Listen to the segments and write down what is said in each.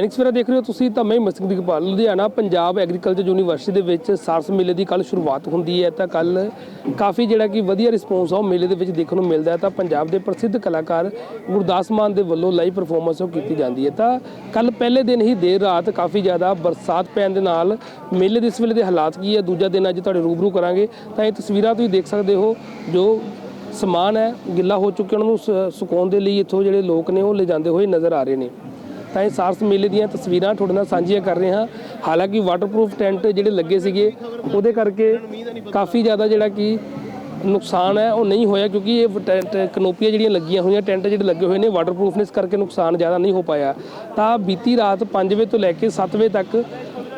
ਦੈਨਿਕ ਸਵੇਰਾ ਦੇਖ ਰਹੇ ਹੋ ਤੁਸੀਂ ਤਾਂ ਮੈਂ ਮਸਕ ਦੀਪਾਲ ਲੁਧਿਆਣਾ, ਪੰਜਾਬ ਐਗਰੀਕਲਚਰ ਯੂਨੀਵਰਸਿਟੀ ਦੇ ਵਿੱਚ ਸਾਰਸ ਮੇਲੇ ਦੀ ਕੱਲ ਸ਼ੁਰੂਆਤ ਹੁੰਦੀ ਹੈ, ਤਾਂ ਕੱਲ ਕਾਫੀ ਜਿਹੜਾ ਕਿ ਵਧੀਆ ਰਿਸਪੌਂਸ ਆ ਉਹ ਮੇਲੇ ਦੇ ਵਿੱਚ ਦੇਖਣ ਨੂੰ ਮਿਲਦਾ ਹੈ, ਤਾਂ ਪੰਜਾਬ ਦੇ ਪ੍ਰਸਿੱਧ ਕਲਾਕਾਰ ਗੁਰਦਾਸ ਮਾਨ ਦੇ ਵੱਲੋਂ ਲਾਈਵ ਪਰਫਾਰਮੈਂਸ ਉਹ ਕੀਤੀ ਜਾਂਦੀ ਹੈ। ਤਾਂ ਕੱਲ ਪਹਿਲੇ ਦਿਨ ਹੀ ਦੇਰ ਰਾਤ ਕਾਫੀ ਜ਼ਿਆਦਾ ਬਰਸਾਤ ਪੈਣ ਦੇ ਨਾਲ ਮੇਲੇ ਦੇ ਇਸ ਵੇਲੇ ਦੇ ਹਾਲਾਤ ਕੀ ਹੈ, ਦੂਜਾ ਦਿਨ ਅੱਜ ਤੁਹਾਡੇ ਰੂਬਰੂ ਕਰਾਂਗੇ। ਤਾਂ ਇਹ ਤਸਵੀਰਾਂ ਤੁਸੀਂ ਦੇਖ ਸਕਦੇ ਹੋ, ਜੋ ਸਮਾਨ ਹੈ, ਗਿੱਲਾ ਹੋ ਚੁੱਕਿਆ, ਉਹਨਾਂ ਨੂੰ ਸ- ਸੁਕਾਉਣ ਦੇ ਲਈ ਇੱਥੋਂ ਜਿਹੜੇ ਲੋਕ ਨੇ ਉਹ ਲੈ ਜਾਂਦੇ ਹੋਏ ਨਜ਼ਰ ਆ ਰਹੇ ਨੇ। ਤਾਂ ਇਹ ਸਾਰਸ ਮੇਲੇ ਦੀਆਂ ਤਸਵੀਰਾਂ ਤੁਹਾਡੇ ਨਾਲ ਸਾਂਝੀਆਂ ਕਰ ਰਹੇ ਹਾਂ। ਹਾਲਾਂਕਿ ਵਾਟਰਪ੍ਰੂਫ ਟੈਂਟ ਜਿਹੜੇ ਲੱਗੇ ਸੀਗੇ, ਉਹਦੇ ਕਰਕੇ ਕਾਫੀ ਜ਼ਿਆਦਾ ਜਿਹੜਾ ਕਿ ਨੁਕਸਾਨ ਹੈ, ਉਹ ਨਹੀਂ ਹੋਇਆ ਕਿਉਂਕਿ ਇਹ ਟੈਂਟ ਕਨੋਪੀਆਂ ਜਿਹੜੀਆਂ ਲੱਗੀਆਂ ਹੋਈਆਂ, ਟੈਂਟ ਜਿਹੜੇ ਲੱਗੇ ਹੋਏ ਨੇ ਵਾਟਰਪ੍ਰੂਫ ਨੇ ਇਸ ਕਰਕੇ ਨੁਕਸਾਨ ਜ਼ਿਆਦਾ ਨਹੀਂ ਹੋ ਪਾਇਆ। ਤਾਂ ਬੀਤੀ ਰਾਤ 5 ਵਜੇ ਤੋਂ ਲੈ ਕੇ 7 ਵਜੇ ਤੱਕ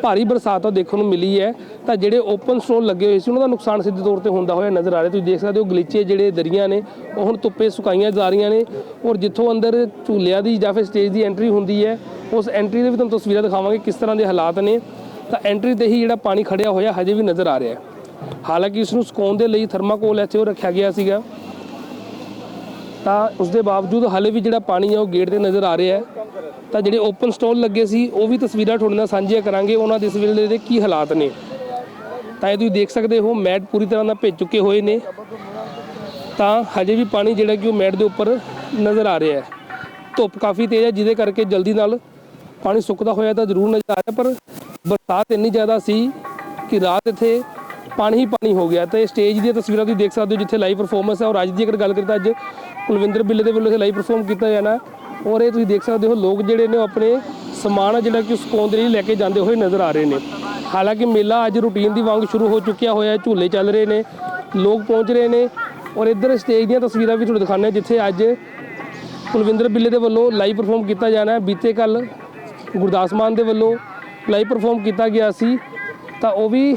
ਭਾਰੀ ਬਰਸਾਤ ਉਹ ਦੇਖਣ ਨੂੰ ਮਿਲੀ ਹੈ, ਤਾਂ ਜਿਹੜੇ ਓਪਨ ਸਟੋਰ ਲੱਗੇ ਹੋਏ ਸੀ, ਉਹਨਾਂ ਦਾ ਨੁਕਸਾਨ ਸਿੱਧੇ ਤੌਰ ਤੇ ਹੁੰਦਾ ਹੋਇਆ ਨਜ਼ਰ ਆ ਰਿਹਾ। ਤੁਸੀਂ ਦੇਖ ਸਕਦੇ ਹੋ, ਗਲੀਚੇ ਜਿਹੜੇ ਦਰੀਆਂ ਨੇ, ਉਹ ਹੁਣ ਧੁੱਪੇ ਸੁਕਾਈਆਂ ਜਾ ਰਹੀਆਂ ਨੇ ਔਰ ਜਿੱਥੋਂ ਅੰਦਰ ਝੂਲਿਆਂ ਦੀ ਜਾਂ ਫਿਰ ਸਟੇਜ ਦੀ ਐਂਟਰੀ ਹੁੰਦੀ ਹੈ, ਉਸ ਐਂਟਰੀ ਦੇ ਵੀ ਤੁਹਾਨੂੰ ਤਸਵੀਰਾਂ ਦਿਖਾਵਾਂਗੇ ਕਿਸ ਤਰ੍ਹਾਂ ਦੇ ਹਾਲਾਤ ਨੇ। ਤਾਂ ਐਂਟਰੀ ਤੇ ਹੀ ਜਿਹੜਾ ਪਾਣੀ ਖੜਿਆ ਹੋਇਆ, ਹਜੇ ਵੀ ਨਜ਼ਰ ਆ ਰਿਹਾ ਹਾਲਾਂਕਿ ਇਸ ਨੂੰ ਸੁਕਾਉਣ ਦੇ ਲਈ ਥਰਮਾਕੋਲ ਇੱਥੇ ਉਹ ਰੱਖਿਆ ਗਿਆ ਸੀਗਾ। ਤਾਂ ਉਸ ਦੇ ਬਾਵਜੂਦ ਹਾਲੇ ਵੀ ਜਿਹੜਾ ਪਾਣੀ ਆ ਉਹ ਗੇਟ ਤੇ ਨਜ਼ਰ ਆ ਰਿਹਾ ਹੈ। ਤਾਂ ਜਿਹੜੇ ਓਪਨ ਸਟਾਲ ਲੱਗੇ ਸੀ, ਉਹ ਵੀ ਤਸਵੀਰਾਂ ਤੁਹਾਡੇ ਨਾਲ ਸਾਂਝੀਆਂ ਕਰਾਂਗੇ। ਉਹਨਾਂ ਦੇ ਇਸ ਵੇਲੇ ਦੇ ਕੀ ਹਾਲਾਤ ਨੇ? ਤਾਂ ਇਹ ਤੁਸੀਂ ਦੇਖ ਸਕਦੇ ਹੋ, ਮੈਟ ਪੂਰੀ ਤਰ੍ਹਾਂ ਨਾਲ ਭਿੱਜ ਚੁੱਕੇ ਹੋਏ ਨੇ। ਤਾਂ ਹਜੇ ਵੀ ਪਾਣੀ ਜਿਹੜਾ ਕਿ ਉਹ ਮੈਟ ਦੇ ਉੱਪਰ ਨਜ਼ਰ ਆ ਰਿਹਾ ਹੈ। ਧੁੱਪ ਕਾਫੀ ਤੇਜ਼ ਹੈ, ਜਿਹਦੇ ਕਰਕੇ ਜਲਦੀ ਨਾਲ ਪਾਣੀ ਸੁੱਕਦਾ ਹੋਇਆ ਤਾਂ ਜ਼ਰੂਰ ਨਜ਼ਰ ਆ ਰਿਹਾ, ਪਰ ਬਰਸਾਤ ਇੰਨੀ ਜ਼ਿਆਦਾ ਸੀ ਕਿ ਰਾਤ ਇੱਥੇ ਪਾਣੀ ਹੀ ਪਾਣੀ ਹੋ ਗਿਆ। ਤੇ ਸਟੇਜ ਦੀਆਂ ਤਸਵੀਰਾਂ ਤੁਸੀਂ ਦੇਖ ਸਕਦੇ ਹੋ, ਜਿੱਥੇ ਲਾਈਵ ਪਰਫਾਰਮੈਂਸ ਹੈ। ਔਰ ਅੱਜ ਦੀ ਅਗਰ ਗੱਲ ਕਰੀਏ ਤਾਂ ਅੱਜ ਕੁਲਵਿੰਦਰ ਬਿੱਲੇ ਦੇ ਵੱਲੋਂ ਇਹ ਲਾਈਵ ਪਰਫਾਰਮ ਕੀਤਾ ਜਾਣਾ ਔਰ ਇਹ ਤੁਸੀਂ ਦੇਖ ਸਕਦੇ ਹੋ, ਲੋਕ ਜਿਹੜੇ ਨੇ ਉਹ ਆਪਣੇ ਸਮਾਨ ਜਿਹੜਾ ਕਿ ਸੁਕਾਉਣ ਦੇ ਲਈ ਲੈ ਕੇ ਜਾਂਦੇ ਹੋਏ ਨਜ਼ਰ ਆ ਰਹੇ ਨੇ। ਹਾਲਾਂਕਿ ਮੇਲਾ ਅੱਜ ਰੂਟੀਨ ਦੀ ਵਾਂਗ ਸ਼ੁਰੂ ਹੋ ਚੁੱਕਿਆ ਹੋਇਆ ਝੂਲੇ ਚੱਲ ਰਹੇ ਨੇ, ਲੋਕ ਪਹੁੰਚ ਰਹੇ ਨੇ। ਔਰ ਇੱਧਰ ਸਟੇਜ ਦੀਆਂ ਤਸਵੀਰਾਂ ਵੀ ਤੁਹਾਨੂੰ ਦਿਖਾਉਂਦੇ ਹਾਂ, ਜਿੱਥੇ ਅੱਜ ਕੁਲਵਿੰਦਰ ਬਿੱਲੇ ਦੇ ਵੱਲੋਂ ਲਾਈਵ ਪਰਫਾਰਮ ਕੀਤਾ ਜਾਣਾ ਹੈ। ਬੀਤੇ ਕੱਲ ਗੁਰਦਾਸ ਮਾਨ ਦੇ ਵੱਲੋਂ ਲਾਈਵ ਪਰਫਾਰਮ ਕੀਤਾ ਗਿਆ ਸੀ। ਤਾਂ ਉਹ ਵੀ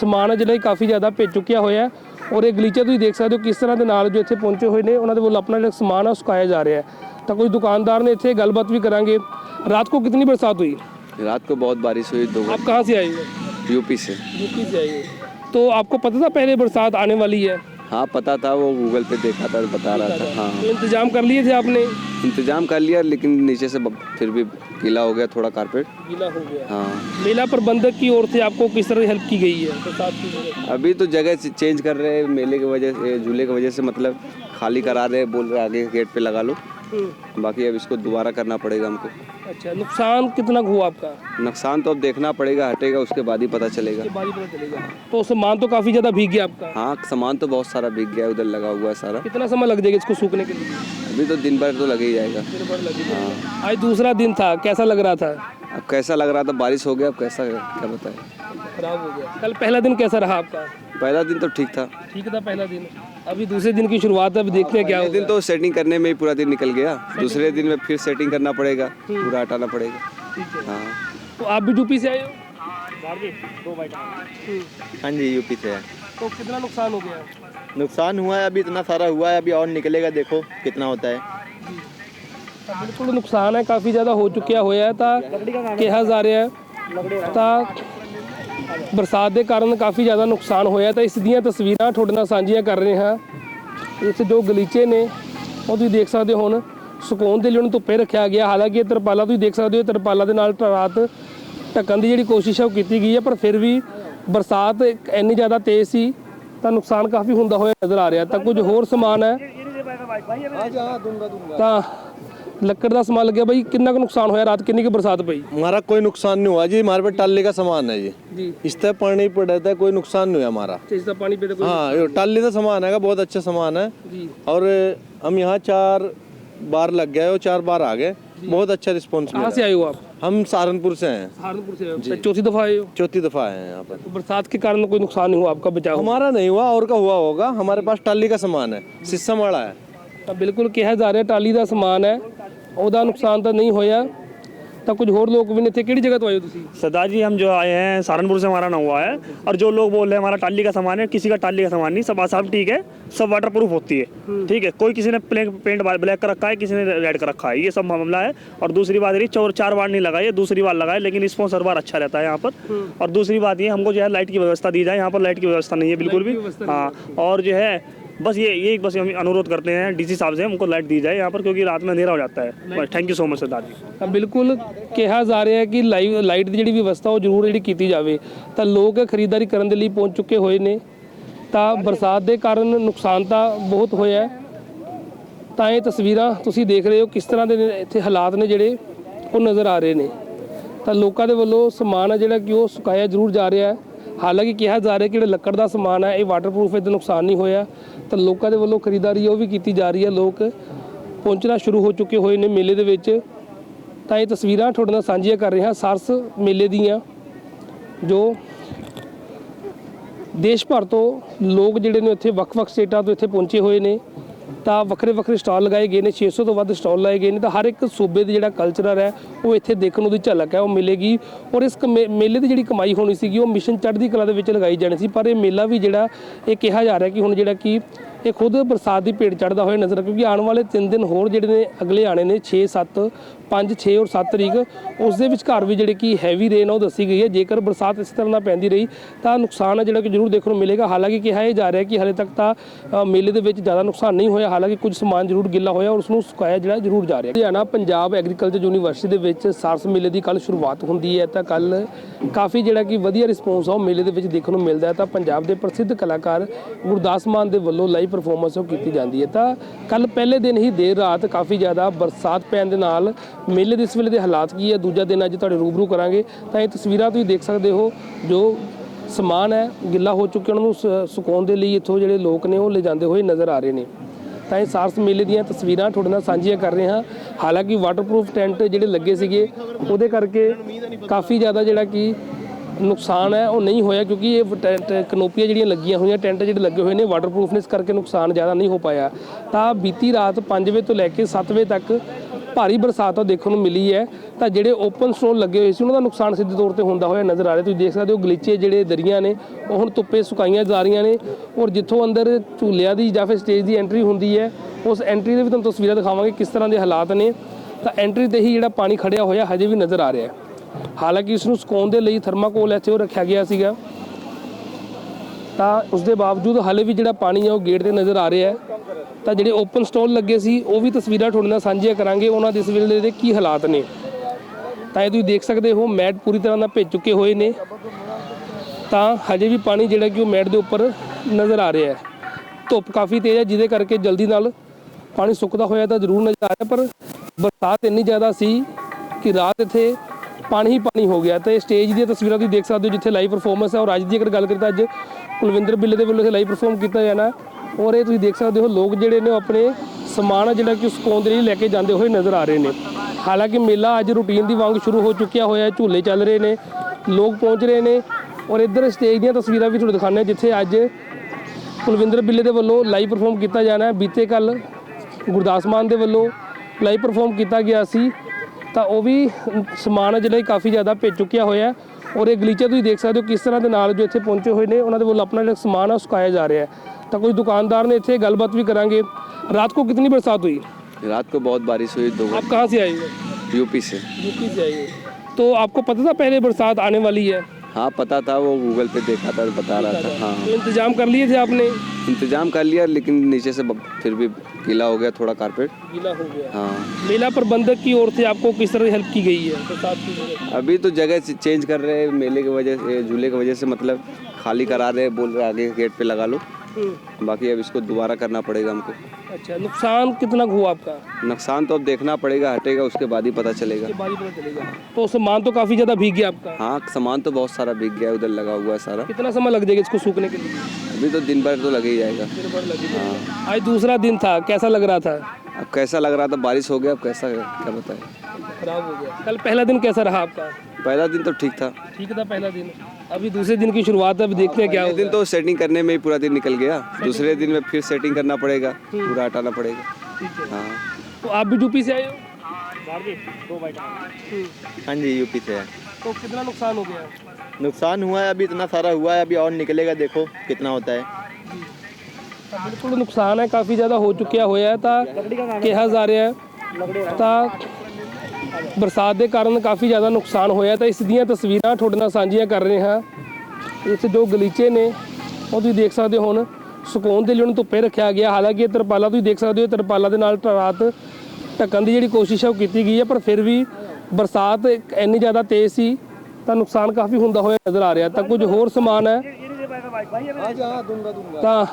ਸਮਾਨ ਜਿਹੜਾ ਕਾਫੀ ਜ਼ਿਆਦਾ ਭੇਜ ਚੁੱਕਿਆ ਹੋਇਆ ਔਰ ਇਹ ਗਲੀਚੇ ਤੁਸੀਂ ਦੇਖ ਸਕਦੇ ਹੋ ਕਿਸ ਤਰ੍ਹਾਂ ਦੇ ਨਾਲ ਜੋ ਇੱਥੇ ਪਹੁੰਚੇ ਹੋਏ ਨੇ ਉਹਨਾਂ ਦੇ ਵੱਲੋਂ ਆਪਣਾ ਜਿਹੜਾ ਸਮਾਨ ਆ ਉਹ ਸੁਕਾਇਆ ਜਾ ਰਿਹਾ ਹੈ ਤਾਂ ਕੁਝ ਦੁਕਾਨਦਾਰ ਨੇ ਇੱਥੇ ਗੱਲਬਾਤ ਵੀ ਕਰਾਂਗੇ ਰਾਤ को कितनी बरसात हुई रात को बहुत बारिश हुई दो आप कहाँ से आए हो यूपी से यूपी से आए हो तो आपको पता था पहले बरसात आने वाली है हाँ पता था वो गूगल पे देखा था बता रहा था हाँ तो इंतजाम कर लिए थे आपने इंतज़ाम कर लिया लेकिन नीचे से फिर भी गीला हो गया थोड़ा कारपेट गीला हो गया। हाँ। मेला प्रबंधक की ओर से आपको किस तरह हेल्प की गई है? से? अभी तो जगह चेंज कर रहे हैं मेले की वजह से झूले की वजह से मतलब खाली करा रहे हैं बोल रहे आगे गेट पे लगा लो। बाकी अब इसको दोबारा करना पड़ेगा हमको। अच्छा नुकसान कितना हुआ आपका? नुकसान तो अब देखना पड़ेगा हटेगा उसके बाद ही पता चलेगा। बाद ही पता चलेगा। तो सामान तो काफ़ी ज़्यादा भीग गया आपका? हाँ सामान तो बहुत सारा भीग गया उधर लगा हुआ है सारा। कितना समय लग जाएगा इसको सूखने के लिए? अभी तो दिन भर तो लगे ही जाएगा। आज दूसरा दिन था कैसा लग रहा था? अब कैसा लग रहा था? बारिश हो गया अब कैसा क्या बताए। खराब हो गया। कल पहला दिन कैसा रहा आपका? पहला दिन तो ठीक था। ठीक था पहला दिन। अभी दूसरे दिन की शुरुआत है अभी देखते हैं हाँ, क्या दिन तो सेटिंग करने में ही पूरा दिन निकल गया। दूसरे दिन में फिर सेटिंग करना पड़ेगा पूरा हटाना पड़ेगा। हाँ। तो आप भी यूपी से आए हो? हाँ जी यूपी से आए। तो कितना नुकसान हो गया नुकसान हुआ है अभी इतना सारा हुआ है अभी और निकलेगा देखो कितना होता है। हाँ, बिल्कुल नुकसान है काफ़ी ज़्यादा हो चुका होया था कहा जा रहा है। ਬਰਸਾਤ ਦੇ ਕਾਰਨ ਕਾਫੀ ਜ਼ਿਆਦਾ ਨੁਕਸਾਨ ਹੋਇਆ ਤਾਂ ਇਸ ਦੀਆਂ ਤਸਵੀਰਾਂ ਤੁਹਾਡੇ ਨਾਲ ਸਾਂਝੀਆਂ ਕਰ ਰਹੇ ਹਾਂ। ਇਸ ਜੋ ਗਲੀਚੇ ਨੇ ਉਹ ਤੁਸੀਂ ਦੇਖ ਸਕਦੇ ਹੋ ਹੁਣ। ਸੁਕਾਉਣ ਦੇ ਲਈ ਉਹਨੂੰ ਧੁੱਪੇ ਰੱਖਿਆ ਗਿਆ। ਹਾਲਾਂਕਿ ਇਹ ਤਰਪਾਲਾ ਤੁਸੀਂ ਦੇਖ ਸਕਦੇ ਹੋ ਤਰਪਾਲਾ ਦੇ ਨਾਲ ਰਾਤ ਢੱਕਣ ਦੀ ਜਿਹੜੀ ਕੋਸ਼ਿਸ਼ ਹੈ ਉਹ ਕੀਤੀ ਗਈ ਹੈ ਪਰ ਫਿਰ ਵੀ ਬਰਸਾਤ ਇੰਨੀ ਜ਼ਿਆਦਾ ਤੇਜ਼ ਸੀ ਤਾਂ ਨੁਕਸਾਨ ਕਾਫੀ ਹੁੰਦਾ ਹੋਇਆ ਨਜ਼ਰ ਆ ਰਿਹਾ। ਤਾਂ ਕੁਝ ਹੋਰ ਸਮਾਨ ਹੈ। ਤਾਂ ਲੱਕੜ ਦਾ ਸਮਾਨ ਲੱਗਿਆ ਬਾਈ ਕਿੰਨਾ ਕੁ ਨੁਕਸਾਨ ਹੋਇਆ ਰਾਤ ਕਿੰਨੀ ਕੁ ਬਰਸਾਤ ਪਈ हमारा कोई नुकसान नहीं हुआ जी हमारे पे टाली का सामान है जी ਜੀ इस तरह पानी पड़ा था कोई नुकसान नहीं हुआ हमारा ਇਸ ਦਾ ਪਾਣੀ ਪੀਦਾ ਕੋਈ हाँ ये टाली का सामान है बहुत अच्छा सामान है ਜੀ और हम यहाँ चार बार लग गए और चार बार आ गए बहुत अच्छा रिस्पॉन्स कहाँ से मिला आए हो आप हम सहारनपुर से हैं सहारनपुर से आए हो चौथी दफा आए हो चौथी दफा आए हैं यहाँ पर तो बरसात के कारण कोई नुकसान नहीं हुआ आपका बचाव हो हमारा नहीं हुआ और का हुआ होगा हमारे पास टाली का सामान है सिस्सा माड़ा है ਤਾਂ ਬਿਲਕੁਲ ਕਿਹਾ ਜਾ ਰਿਹਾ ਟਾਲੀ ਦਾ ਸਮਾਨ ਹੈ ਉਹਦਾ ਨੁਕਸਾਨ ਤਾਂ ਨਹੀਂ ਹੋਇਆ ਤਾਂ ਕੁਝ ਹੋਰ ਲੋਕ ਵੀ ਨੇ ਇੱਥੇ ਕਿਹੜੀ ਜਗ੍ਹਾ ਤੋਂ ਆਏ ਹੋ ਤੁਸੀਂ सरदार जी हम जो आए हैं सहारनपुर से हमारा ना हुआ है और जो लोग बोल रहे हैं हमारा टाली का सामान है किसी का टाली का सामान नहीं सब सब ठीक है सब वाटर प्रूफ होती है ठीक है कोई किसी ने प्लेन पेंट ब्लैक कर रखा है किसी ने रेड कर रखा है ये सब मामला है और दूसरी बात रही चौर चार बार नहीं लगाई है दूसरी बार लगाए लेकिन रिस्पॉन्स हर बार अच्छा रहता है यहाँ पर और दूसरी बात ये हमको जो है लाइट की व्यवस्था दी जाए यहाँ पर लाइट की व्यवस्था नहीं है बिल्कुल भी हाँ और जो है बस ये ये बस हम अनुरोध करते हैं डीसी साहब से हमको लाइट दी जाए यहाँ पर क्योंकि रात में अंधेरा हो जाता है बस thank you so much Sardar ji ਤਾਂ ਬਿਲਕੁਲ ਕਿਹਾ ਜਾ ਰਿਹਾ ਹੈ ਕਿ ਲਾਈਵ ਲਾਈਟ ਦੀ ਜਿਹੜੀ ਵਿਵਸਥਾ ਉਹ ਜ਼ਰੂਰ ਜਿਹੜੀ ਕੀਤੀ ਜਾਵੇ ਤਾਂ ਲੋਕ ਖਰੀਦਦਾਰੀ ਕਰਨ ਦੇ ਲਈ ਪਹੁੰਚ ਚੁੱਕੇ ਹੋਏ ਨੇ ਤਾਂ ਬਰਸਾਤ ਦੇ ਕਾਰਨ ਨੁਕਸਾਨ ਤਾਂ ਬਹੁਤ ਹੋਇਆ ਹੈ ਤਾਂ ਇਹ ਤਸਵੀਰਾਂ ਤੁਸੀਂ ਦੇਖ ਰਹੇ ਹੋ ਕਿਸ ਤਰ੍ਹਾਂ ਦੇ ਨੇ ਇੱਥੇ ਹਾਲਾਤ ਨੇ ਜਿਹੜੇ ਉਹ ਨਜ਼ਰ ਆ ਰਹੇ ਨੇ ਤਾਂ ਲੋਕਾਂ ਦੇ ਵੱਲੋਂ ਸਮਾਨ ਆ ਜਿਹੜਾ ਕਿ ਉਹ ਸੁਕਾਇਆ ਜ਼ਰੂਰ ਜਾ ਰਿਹਾ ਹੈ ਹਾਲਾਂਕਿ ਕਿਹਾ ਜਾ ਰਿਹਾ ਕਿ ਜਿਹੜਾ ਲੱਕੜ ਦਾ ਸਮਾਨ ਹੈ, ਇਹ ਵਾਟਰਪ੍ਰੂਫ ਇਹਦਾ ਨੁਕਸਾਨ ਨਹੀਂ ਹੋਇਆ। ਤਾਂ ਲੋਕਾਂ ਦੇ ਵੱਲੋਂ ਖਰੀਦਦਾਰੀ ਉਹ ਵੀ ਕੀਤੀ ਜਾ ਰਹੀ ਹੈ। ਲੋਕ ਪਹੁੰਚਣਾ ਸ਼ੁਰੂ ਹੋ ਚੁੱਕੇ ਹੋਏ ਨੇ ਮੇਲੇ ਦੇ ਵਿੱਚ। ਤਾਂ ਇਹ ਤਸਵੀਰਾਂ ਤੁਹਾਡੇ ਨਾਲ ਸਾਂਝੀਆਂ ਕਰ ਰਿਹਾ ਸਰਸ ਮੇਲੇ ਦੀਆਂ, ਜੋ ਦੇਸ਼ ਭਰ ਤੋਂ ਲੋਕ ਜਿਹੜੇ ਨੇ ਇੱਥੇ ਵੱਖ-ਵੱਖ ਸਟੇਟਾਂ ਤੋਂ ਇੱਥੇ ਪਹੁੰਚੇ ਹੋਏ ਨੇ। ਤਾਂ ਵੱਖਰੇ ਵੱਖਰੇ ਸਟਾਲ ਲਗਾਏ ਗਏ ਨੇ 600 ਤੋਂ ਵੱਧ ਸਟਾਲ ਲਾਏ ਗਏ ਨੇ, ਤਾਂ ਹਰ ਇੱਕ ਸੂਬੇ ਦੀ ਜਿਹੜਾ ਕਲਚਰ ਹੈ, ਉਹ ਇੱਥੇ ਦੇਖਣ ਨੂੰ ਦੀ ਝਲਕ ਹੈ, ਉਹ ਮਿਲੇਗੀ। ਔਰ ਇਸ ਕਮੇ- ਮੇਲੇ ਦੀ ਜਿਹੜੀ ਕਮਾਈ ਹੋਣੀ ਸੀਗੀ, ਉਹ ਮਿਸ਼ਨ ਚੜ੍ਹਦੀ ਕਲਾ ਦੇ ਵਿੱਚ ਲਗਾਈ ਜਾਣੀ ਸੀ, ਪਰ ਇਹ ਮੇਲਾ ਵੀ ਜਿਹੜਾ, ਇਹ ਕਿਹਾ ਜਾ ਰਿਹਾ ਕਿ ਹੁਣ ਜਿਹੜਾ ਕਿ ਇਹ ਖੁਦ ਬਰਸਾਤ ਦੀ ਭੇਟ ਚੜਦਾ ਹੋਇਆ ਨਜ਼ਰ ਆ, ਕਿਉਂਕਿ ਆਉਣ ਵਾਲੇ 3 ਦਿਨ ਹੋਰ ਜਿਹੜੇ ਨੇ, ਅਗਲੇ ਆਣੇ ਨੇ 6 7 5 6 ਔਰ 7 ਤਰੀਕ, ਉਸ ਦੇ ਵਿਚਕਾਰ ਵੀ ਜਿਹੜੇ ਕਿ ਹੈਵੀ ਰੇਨ ਉਹ ਦੱਸੀ ਗਈ ਹੈ। ਜੇਕਰ ਬਰਸਾਤ ਇਸ ਤਰ੍ਹਾਂ ਨਾਲ ਪੈਂਦੀ ਰਹੀ, ਤਾਂ ਨੁਕਸਾਨ ਹੈ ਜਿਹੜਾ ਕਿ ਜ਼ਰੂਰ ਦੇਖਣ ਨੂੰ ਮਿਲੇਗਾ। ਹਾਲਾਂਕਿ ਕਿਹਾ ਇਹ ਜਾ ਰਿਹਾ ਕਿ ਹਾਲੇ ਤੱਕ ਤਾਂ ਮੇਲੇ ਦੇ ਵਿੱਚ ਜ਼ਿਆਦਾ ਨੁਕਸਾਨ ਨਹੀਂ ਹੋਇਆ। ਹਾਲਾਂਕਿ ਕੁਝ ਸਮਾਨ ਜ਼ਰੂਰ ਗਿੱਲਾ ਹੋਇਆ ਔਰ ਉਸ ਨੂੰ ਸੁਕਾਇਆ ਜਿਹੜਾ ਜ਼ਰੂਰ ਜਾ ਰਿਹਾ। ਹਰਿਆਣਾ ਪੰਜਾਬ ਐਗਰੀਕਲਚਰ ਯੂਨੀਵਰਸਿਟੀ ਦੇ ਵਿੱਚ ਸਾਰਸ ਮੇਲੇ ਦੀ ਕੱਲ ਸ਼ੁਰੂਆਤ ਹੁੰਦੀ ਹੈ। ਤਾਂ ਕੱਲ ਕਾਫੀ ਜਿਹੜਾ ਕਿ ਵਧੀਆ ਰਿਸਪੌਂਸ ਆ, ਉਹ ਮੇਲੇ ਦੇ ਵਿੱਚ ਦੇਖਣ ਨੂੰ ਮਿਲਦਾ ਹੈ। ਤਾਂ ਪੰਜਾਬ ਦੇ ਪ੍ਰਸਿੱਧ ਕਲਾਕਾਰ ਗੁਰਦਾਸ ਮਾਨ ਦੇ ਵੱਲੋਂ ਲਾਈਵ ਪਰਫਾਰਮੈਂਸ ਉਹ ਕੀਤੀ ਜਾਂਦੀ ਹੈ। ਤਾਂ ਕੱਲ ਪਹਿਲੇ ਦਿਨ ਹੀ ਦੇਰ ਰਾਤ ਕਾਫੀ ਜ਼ਿਆਦਾ ਬਰਸਾਤ ਪੈਣ ਦੇ ਨਾਲ ਮੇਲੇ ਦੇ ਇਸ ਵੇਲੇ ਦੇ ਹਾਲਾਤ ਕੀ ਹੈ? ਦੂਜਾ ਦਿਨ ਅੱਜ ਤੁਹਾਡੇ ਰੂਬਰੂ ਕਰਾਂਗੇ। ਤਾਂ ਇਹ ਤਸਵੀਰਾਂ ਤੁਸੀਂ ਦੇਖ ਸਕਦੇ ਹੋ, ਜੋ ਸਮਾਨ ਹੈ, ਗਿੱਲਾ ਹੋ ਚੁੱਕਿਆ ਉਹਨਾਂ ਨੂੰ ਸੁਕਾਉਣ ਦੇ ਲਈ ਇੱਥੋਂ ਜਿਹੜੇ ਲੋਕ ਨੇ ਉਹ ਲੈ ਜਾਂਦੇ ਹੋਏ ਨਜ਼ਰ ਆ ਰਹੇ ਨੇ। ਤਾਂ ਇਹ ਸਾਰਸ ਮੇਲੇ ਦੀਆਂ ਤਸਵੀਰਾਂ ਤੁਹਾਡੇ ਨਾਲ ਸਾਂਝੀਆਂ ਕਰ ਰਹੇ ਹਾਂ। ਹਾਲਾਂਕਿ ਵਾਟਰਪ੍ਰੂਫ ਟੈਂਟ ਜਿਹੜੇ ਲੱਗੇ ਸੀਗੇ, ਉਹਦੇ ਕਰਕੇ ਕਾਫੀ ਜ਼ਿਆਦਾ ਜਿਹੜਾ ਕਿ ਨੁਕਸਾਨ ਹੈ, ਉਹ ਨਹੀਂ ਹੋਇਆ ਕਿਉਂਕਿ ਇਹ ਟੈਂਟ ਕਨੋਪੀਆਂ ਜਿਹੜੀਆਂ ਲੱਗੀਆਂ ਹੋਈਆਂ, ਟੈਂਟ ਜਿਹੜੇ ਲੱਗੇ ਹੋਏ ਨੇ ਵਾਟਰਪ੍ਰੂਫ ਨੇ, ਇਸ ਕਰਕੇ ਨੁਕਸਾਨ ਜ਼ਿਆਦਾ ਨਹੀਂ ਹੋ ਪਾਇਆ। ਤਾਂ ਬੀਤੀ ਰਾਤ 5 ਵਜੇ ਤੋਂ ਲੈ ਕੇ 7 ਵਜੇ ਤੱਕ ਭਾਰੀ ਬਰਸਾਤ ਉਹ ਦੇਖਣ ਨੂੰ ਮਿਲੀ ਹੈ। ਤਾਂ ਜਿਹੜੇ ਓਪਨ ਸਟੋਰ ਲੱਗੇ ਹੋਏ ਸੀ, ਉਹਨਾਂ ਦਾ ਨੁਕਸਾਨ ਸਿੱਧੇ ਤੌਰ ਤੇ ਹੁੰਦਾ ਹੋਇਆ ਨਜ਼ਰ ਆ ਰਿਹਾ। ਤੁਸੀਂ ਦੇਖ ਸਕਦੇ ਹੋ, ਗਲੀਚੇ ਜਿਹੜੇ ਦਰੀਆਂ ਨੇ, ਉਹ ਹੁਣ ਧੁੱਪੇ ਸੁਕਾਈਆਂ ਜਾ ਰਹੀਆਂ ਨੇ ਔਰ ਜਿੱਥੋਂ ਅੰਦਰ ਝੂਲਿਆਂ ਦੀ ਜਾਂ ਫਿਰ ਸਟੇਜ ਦੀ ਐਂਟਰੀ ਹੁੰਦੀ ਹੈ, ਉਸ ਐਂਟਰੀ ਦੇ ਵੀ ਤੁਹਾਨੂੰ ਤਸਵੀਰਾਂ ਦਿਖਾਵਾਂਗੇ ਕਿਸ ਤਰ੍ਹਾਂ ਦੇ ਹਾਲਾਤ ਨੇ। ਤਾਂ ਐਂਟਰੀ ਤੇ ਹੀ ਜਿਹੜਾ ਪਾਣੀ ਖੜਿਆ ਹੋਇਆ, ਹਜੇ ਵੀ ਨਜ਼ਰ ਆ ਰਿਹਾ ਹੈ। ਹਾਲਾਂਕਿ ਇਸ ਨੂੰ ਸੁਕਾਉਣ ਦੇ ਲਈ ਥਰਮਾਕੋਲ ਇੱਥੇ ਉਹ ਰੱਖਿਆ ਗਿਆ ਸੀਗਾ। ਤਾਂ ਉਸ ਦੇ ਬਾਵਜੂਦ ਹਾਲੇ ਵੀ ਜਿਹੜਾ ਪਾਣੀ ਹੈ ਉਹ ਗੇਟ ਤੇ ਨਜ਼ਰ ਆ ਰਿਹਾ ਹੈ। ਤਾਂ ਜਿਹੜੇ ਓਪਨ ਸਟਾਲ ਲੱਗੇ ਸੀ, ਉਹ ਵੀ ਤਸਵੀਰਾਂ ਤੁਹਾਡੇ ਨਾਲ ਸਾਂਝੀਆਂ ਕਰਾਂਗੇ। ਉਹਨਾਂ ਦੇ ਇਸ ਵੇਲੇ ਦੇ ਕੀ ਹਾਲਾਤ ਨੇ? ਤਾਂ ਇਹ ਤੁਸੀਂ ਦੇਖ ਸਕਦੇ ਹੋ, ਮੈਟ ਪੂਰੀ ਤਰ੍ਹਾਂ ਨਾਲ ਭਿੱਜ ਚੁੱਕੇ ਹੋਏ ਨੇ। ਤਾਂ ਹਜੇ ਵੀ ਪਾਣੀ ਜਿਹੜਾ ਕਿ ਉਹ ਮੈਟ ਦੇ ਉੱਪਰ ਨਜ਼ਰ ਆ ਰਿਹਾ ਹੈ। ਧੁੱਪ ਕਾਫੀ ਤੇਜ਼ ਹੈ, ਜਿਹਦੇ ਕਰਕੇ ਜਲਦੀ ਨਾਲ ਪਾਣੀ ਸੁੱਕਦਾ ਹੋਇਆ ਤਾਂ ਜ਼ਰੂਰ ਨਜ਼ਰ ਆ ਰਿਹਾ, ਪਰ ਬਰਸਾਤ ਇੰਨੀ ਜ਼ਿਆਦਾ ਸੀ ਕਿ ਰਾਤ ਇੱਥੇ ਪਾਣੀ ਹੀ ਪਾਣੀ ਹੋ ਗਿਆ। ਤੇ ਸਟੇਜ ਦੀਆਂ ਤਸਵੀਰਾਂ ਤੁਸੀਂ ਦੇਖ ਸਕਦੇ ਹੋ ਜਿੱਥੇ ਲਾਈਵ ਪਰਫਾਰਮੈਂਸ ਹੈ। ਔਰ ਅੱਜ ਦੀ ਅਗਰ ਗੱਲ ਕਰੀਏ ਤਾਂ ਅੱਜ ਕੁਲਵਿੰਦਰ ਬਿੱਲੇ ਦੇ ਵੱਲੋਂ ਇੱਥੇ ਲਾਈਵ ਪਰਫਾਰਮ ਕੀਤਾ ਜਾਣਾ ਔਰ ਇਹ ਤੁਸੀਂ ਦੇਖ ਸਕਦੇ ਹੋ, ਲੋਕ ਜਿਹੜੇ ਨੇ ਉਹ ਆਪਣੇ ਸਮਾਨ ਆ ਜਿਹੜਾ ਕਿ ਸੁਕਾਉਣ ਦੇ ਲਈ ਲੈ ਕੇ ਜਾਂਦੇ ਹੋਏ ਨਜ਼ਰ ਆ ਰਹੇ ਨੇ। ਹਾਲਾਂਕਿ ਮੇਲਾ ਅੱਜ ਰੂਟੀਨ ਦੀ ਵਾਂਗ ਸ਼ੁਰੂ ਹੋ ਚੁੱਕਿਆ ਹੋਇਆ ਹੈ, ਝੂਲੇ ਚੱਲ ਰਹੇ ਨੇ, ਲੋਕ ਪਹੁੰਚ ਰਹੇ ਨੇ। ਔਰ ਇੱਧਰ ਸਟੇਜ ਦੀਆਂ ਤਸਵੀਰਾਂ ਵੀ ਤੁਹਾਨੂੰ ਦਿਖਾਉਂਦੇ ਹਾਂ, ਜਿੱਥੇ ਅੱਜ ਕੁਲਵਿੰਦਰ ਬਿੱਲੇ ਦੇ ਵੱਲੋਂ ਲਾਈਵ ਪਰਫਾਰਮ ਕੀਤਾ ਜਾਣਾ ਹੈ। ਬੀਤੇ ਕੱਲ ਗੁਰਦਾਸ ਮਾਨ ਦੇ ਵੱਲੋਂ ਲਾਈਵ ਪਰਫਾਰਮ ਕੀਤਾ ਗਿਆ ਸੀ। ਤਾਂ ਉਹ ਵੀ ਸਮਾਨ ਹੈ ਜਿਹੜਾ ਕਿ ਕਾਫੀ ਜ਼ਿਆਦਾ ਭੇਜ ਚੁੱਕਿਆ ਹੋਇਆ ਹੈ ਔਰ ਇਹ ਗਲੀਚੇ ਤੁਸੀਂ ਦੇਖ ਸਕਦੇ ਹੋ ਕਿਸ ਤਰ੍ਹਾਂ ਦੇ ਨਾਲ ਜੋ ਇੱਥੇ ਪਹੁੰਚੇ ਹੋਏ ਨੇ ਉਹਨਾਂ ਦੇ ਵੱਲੋਂ ਆਪਣਾ ਜਿਹੜਾ ਸਮਾਨ ਹੈ ਉਹ ਸੁਕਾਇਆ ਜਾ ਰਿਹਾ ਹੈ ਤਾਂ ਕੁਝ ਦੁਕਾਨਦਾਰ ਨੇ ਇੱਥੇ ਗੱਲਬਾਤ ਵੀ ਕਰਾਂਗੇ ਰਾਤ को कितनी बरसात हुई रात को बहुत बारिश हुई दो आप कहाँ से आए हो यूपी से यूपी से आए हो तो आपको पता था पहले बरसात आने वाली है हाँ पता था वो गूगल पे देखा था बता रहा था हाँ। तो इंतज़ाम कर लिए थे आपने? इंतज़ाम कर लिया लेकिन नीचे से फिर भी गीला हो गया थोड़ा कारपेट गीला हो गया। हाँ। मेला प्रबंधक की ओर से आपको किस तरह हेल्प की गई है? से? अभी तो जगह चेंज कर रहे हैं मेले की वजह से झूले की वजह से मतलब खाली करा रहे हैं बोल रहे आगे गेट पे लगा लो। बाकी अब इसको दोबारा करना पड़ेगा हमको। अच्छा नुकसान कितना हुआ आपका? नुकसान तो अब देखना पड़ेगा हटेगा उसके बाद ही पता चलेगा। के बाद ही पता चलेगा। तो सामान तो काफ़ी ज़्यादा भीग गया आपका? हाँ सामान तो बहुत सारा भीग गया उधर लगा हुआ है सारा। कितना समय लग जाएगा इसको सूखने के लिए? अभी तो दिन भर तो लग ही जाएगा। आज दूसरा दिन था कैसा लग रहा था? अब कैसा लग रहा था? बारिश हो गया अब कैसा क्या बताए। खराब हो गया। कल पहला दिन कैसा रहा आपका? पहला दिन तो ठीक था। ठीक था पहला दिन। अभी दूसरे दिन की शुरुआत है अभी देखते हैं हाँ, क्या दिन तो सेटिंग करने में ही पूरा दिन निकल गया। दूसरे दिन में फिर सेटिंग करना पड़ेगा पूरा हटाना पड़ेगा। हाँ। तो आप भी यूपी से आए हो? हाँ जी यूपी से तो कितना नुकसान हो गया? नुकसान हुआ है अभी इतना सारा हुआ है अभी और निकलेगा देखो कितना होता है। हाँ, बिल्कुल नुकसान है काफ़ी ज़्यादा हो चुका होया था कहा जा रहा है। ਬਰਸਾਤ ਦੇ ਕਾਰਨ ਕਾਫੀ ਜ਼ਿਆਦਾ ਨੁਕਸਾਨ ਹੋਇਆ ਤਾਂ ਇਸ ਦੀਆਂ ਤਸਵੀਰਾਂ ਤੁਹਾਡੇ ਨਾਲ ਸਾਂਝੀਆਂ ਕਰ ਰਹੇ ਹਾਂ। ਇਸ ਜੋ ਗਲੀਚੇ ਨੇ ਉਹ ਤੁਸੀਂ ਦੇਖ ਸਕਦੇ ਹੋ ਹੁਣ। ਸੁਕੂਨ ਦੇ ਲਈ ਉਹਨੂੰ ਧੁੱਪੇ ਰੱਖਿਆ ਗਿਆ। ਹਾਲਾਂਕਿ ਇਹ ਤਰਪਾਲਾਂ ਤੁਸੀਂ ਦੇਖ ਸਕਦੇ ਹੋ ਤਰਪਾਲਾਂ ਦੇ ਨਾਲ ਰਾਤ ਢੱਕਣ ਦੀ ਜਿਹੜੀ ਕੋਸ਼ਿਸ਼ ਹੈ ਉਹ ਕੀਤੀ ਗਈ ਹੈ ਪਰ ਫਿਰ ਵੀ ਬਰਸਾਤ ਇੰਨੀ ਜ਼ਿਆਦਾ ਤੇਜ਼ ਸੀ ਤਾਂ ਨੁਕਸਾਨ ਕਾਫੀ ਹੁੰਦਾ ਹੋਇਆ ਨਜ਼ਰ ਆ ਰਿਹਾ। ਤਾਂ ਕੁਝ ਹੋਰ ਸਮਾਨ ਹੈ। ਤਾਂ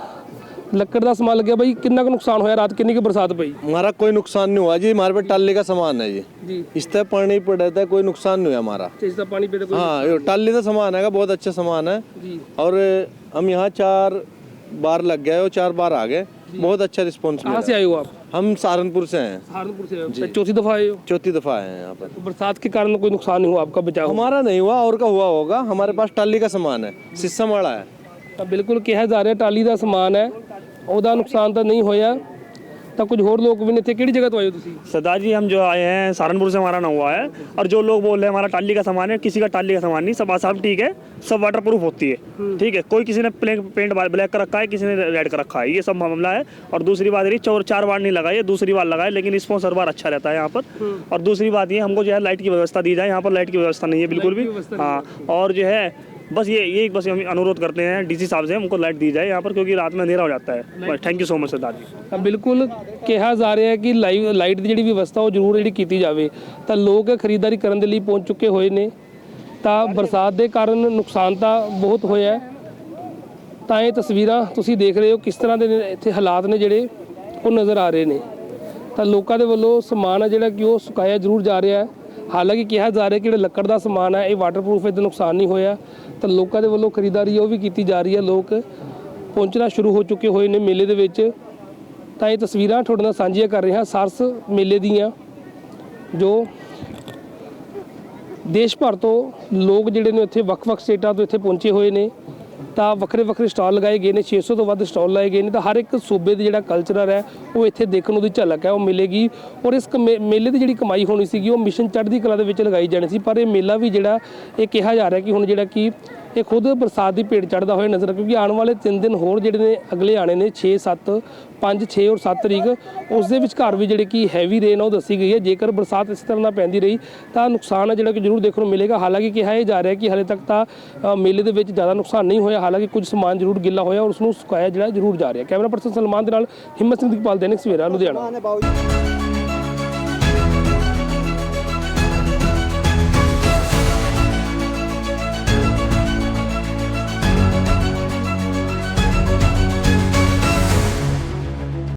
ਲੱਕੜ ਦਾ ਸਮਾਨ ਲੱਗਿਆ ਬਾਈ ਕਿੰਨਾ ਕੁ ਨੁਕਸਾਨ ਹੋਇਆ ਰਾਤ ਕਿੰਨੀ ਕੁ ਬਰਸਾਤ ਪਈ हमारा कोई नुकसान नहीं हुआ जी हमारे पे टाले का सामान है जी। जी इस तरह पानी पड़ रहता है कोई नुकसान नहीं हुआ हमारा ਇਸ ਦਾ ਪਾਣੀ ਪੇ ਕੋਈ हाँ ये टाले का सामान है बहुत अच्छा सामान है ਜੀ और हम यहाँ चार बार लग गए और चार बार आ गए बहुत अच्छा रिस्पॉन्स कहाँ से मिला आए हो आप हम सहारनपुर से हैं सहारनपुर से आए हो चौथी दफा आए हो चौथी दफा आए हैं यहाँ पर तो बरसात के कारण कोई नुकसान नहीं हुआ आपका बचाव हमारा नहीं हुआ और का हुआ होगा हमारे पास टाली का सामान है सिस्सम वाला है ਤਾਂ ਬਿਲਕੁਲ ਕਿਹਾ ਜਾ ਰਿਹਾ ਟਾਲੀ ਦਾ ਸਮਾਨ ਹੈ ਉਹਦਾ ਨੁਕਸਾਨ ਤਾਂ ਨਹੀਂ ਹੋਇਆ ਤਾਂ ਕੁਝ ਹੋਰ ਲੋਕ ਵੀ ਨੇ ਇੱਥੇ ਕਿਹੜੀ ਜਗ੍ਹਾ ਤੋਂ ਆਏ ਹੋ ਤੁਸੀਂ सरदार जी हम जो आए हैं सहारनपुर से हमारा ना हुआ है और जो लोग बोल रहे हैं हमारा टाली का सामान है किसी का टाली का सामान नहीं सब सब ठीक है सब वाटर प्रूफ होती है ठीक है कोई किसी ने प्लेन पेंट ब्लैक कर रखा है किसी ने रेड कर रखा है ये सब मामला है और दूसरी बात रही चौर चार बार नहीं लगाई है दूसरी बार लगाए लेकिन स्पॉन्सर बार अच्छा रहता है यहाँ पर और दूसरी बात ये हमको जो है लाइट की व्यवस्था दी जाए यहाँ पर लाइट की व्यवस्था नहीं है बिल्कुल भी हाँ और जो है बस ये ये बस हम अनुरोध करते हैं डीसी साहब से हमको लाइट दी जाए यहाँ पर क्योंकि रात में अंधेरा हो जाता है बस thank you so much Sardar ji ਤਾਂ ਬਿਲਕੁਲ ਕਿਹਾ ਜਾ ਰਿਹਾ ਹੈ ਕਿ ਲਾਈਵ ਲਾਈਟ ਦੀ ਜਿਹੜੀ ਵਿਵਸਥਾ ਉਹ ਜ਼ਰੂਰ ਜਿਹੜੀ ਕੀਤੀ ਜਾਵੇ ਤਾਂ ਲੋਕ ਖਰੀਦਦਾਰੀ ਕਰਨ ਦੇ ਲਈ ਪਹੁੰਚ ਚੁੱਕੇ ਹੋਏ ਨੇ ਤਾਂ ਬਰਸਾਤ ਦੇ ਕਾਰਨ ਨੁਕਸਾਨ ਤਾਂ ਬਹੁਤ ਹੋਇਆ ਹੈ ਤਾਂ ਇਹ ਤਸਵੀਰਾਂ ਤੁਸੀਂ ਦੇਖ ਰਹੇ ਹੋ ਕਿਸ ਤਰ੍ਹਾਂ ਦੇ ਨੇ ਇੱਥੇ ਹਾਲਾਤ ਨੇ ਜਿਹੜੇ ਉਹ ਨਜ਼ਰ ਆ ਰਹੇ ਨੇ ਤਾਂ ਲੋਕਾਂ ਦੇ ਵੱਲੋਂ ਸਮਾਨ ਹੈ ਜਿਹੜਾ ਕਿ ਉਹ ਸੁਕਾਇਆ ਜ਼ਰੂਰ ਜਾ ਰਿਹਾ ਹੈ ਹਾਲਾਂਕਿ ਕਿਹਾ ਜਾ ਰਿਹਾ ਕਿ ਜਿਹੜਾ ਲੱਕੜ ਦਾ ਸਮਾਨ ਹੈ, ਇਹ ਵਾਟਰਪ੍ਰੂਫ ਇਹਦਾ ਨੁਕਸਾਨ ਨਹੀਂ ਹੋਇਆ। ਤਾਂ ਲੋਕਾਂ ਦੇ ਵੱਲੋਂ ਖਰੀਦਦਾਰੀ ਉਹ ਵੀ ਕੀਤੀ ਜਾ ਰਹੀ ਹੈ। ਲੋਕ ਪਹੁੰਚਣਾ ਸ਼ੁਰੂ ਹੋ ਚੁੱਕੇ ਹੋਏ ਨੇ ਮੇਲੇ ਦੇ ਵਿੱਚ। ਤਾਂ ਇਹ ਤਸਵੀਰਾਂ ਤੁਹਾਡੇ ਨਾਲ ਸਾਂਝੀਆਂ ਕਰ ਰਹੇ ਹਾਂ ਸਰਸ ਮੇਲੇ ਦੀਆਂ, ਜੋ ਦੇਸ਼ ਭਰ ਤੋਂ ਲੋਕ ਜਿਹੜੇ ਨੇ ਇੱਥੇ ਵੱਖ-ਵੱਖ ਸਟੇਟਾਂ ਤੋਂ ਇੱਥੇ ਪਹੁੰਚੇ ਹੋਏ ਨੇ। ਤਾਂ ਵੱਖਰੇ ਵੱਖਰੇ ਸਟਾਲ ਲਗਾਏ ਗਏ ਨੇ 600 ਤੋਂ ਵੱਧ ਸਟਾਲ ਲਾਏ ਗਏ ਨੇ, ਤਾਂ ਹਰ ਇੱਕ ਸੂਬੇ ਦੇ ਜਿਹੜਾ ਕਲਚਰ ਹੈ, ਉਹ ਇੱਥੇ ਦੇਖਣ ਨੂੰ ਦੀ ਝਲਕ ਹੈ, ਉਹ ਮਿਲੇਗੀ। ਔਰ ਇਸ ਕਮੇ- ਮੇਲੇ ਦੀ ਜਿਹੜੀ ਕਮਾਈ ਹੋਣੀ ਸੀਗੀ, ਉਹ ਮਿਸ਼ਨ ਚੜ੍ਹਦੀ ਕਲਾ ਦੇ ਵਿੱਚ ਲਗਾਈ ਜਾਣੀ ਸੀ, ਪਰ ਇਹ ਮੇਲਾ ਵੀ ਜਿਹੜਾ, ਇਹ ਕਿਹਾ ਜਾ ਰਿਹਾ ਕਿ ਹੁਣ ਜਿਹੜਾ ਕਿ ਇਹ ਖੁਦ ਬਰਸਾਤ ਦੀ ਭੇਟ ਚੜਦਾ ਹੋਇਆ ਨਜ਼ਰ ਕਿਉਂਕਿ ਆਉਣ ਵਾਲੇ 3 ਦਿਨ ਹੋਰ ਜਿਹੜੇ ਨੇ ਅਗਲੇ ਆਣੇ ਨੇ 6 7 5 6 ਔਰ 7 ਤਰੀਕ, ਉਸ ਦੇ ਵਿਚਕਾਰ ਵੀ ਜਿਹੜੇ ਕਿ ਹੈਵੀ ਰੇਨ ਉਹ ਦੱਸੀ ਗਈ ਹੈ। ਜੇਕਰ ਬਰਸਾਤ ਇਸ ਤਰ੍ਹਾਂ ਨਾਲ ਪੈਂਦੀ ਰਹੀ, ਤਾਂ ਨੁਕਸਾਨ ਹੈ ਜਿਹੜਾ ਕਿ ਜ਼ਰੂਰ ਦੇਖਣ ਨੂੰ ਮਿਲੇਗਾ। ਹਾਲਾਂਕਿ ਕਿਹਾ ਇਹ ਜਾ ਰਿਹਾ ਕਿ ਹਾਲੇ ਤੱਕ ਤਾਂ ਮੇਲੇ ਦੇ ਵਿੱਚ ਜ਼ਿਆਦਾ ਨੁਕਸਾਨ ਨਹੀਂ ਹੋਇਆ। ਹਾਲਾਂਕਿ ਕੁਝ ਸਮਾਨ ਜ਼ਰੂਰ ਗਿੱਲਾ ਹੋਇਆ ਔਰ ਉਸ ਨੂੰ ਸੁਕਾਇਆ ਜਿਹੜਾ ਜ਼ਰੂਰ ਜਾ ਰਿਹਾ। ਕੈਮਰਾ ਪਰਸਨ ਸਲਮਾਨ ਦੇ ਨਾਲ ਹਿੰਮਤ ਸਿੰਘ ਦੀਪਾਲ ਦੈਨਿਕ ਸਵੇਰਾ ਲੁਧਿਆਣਾ।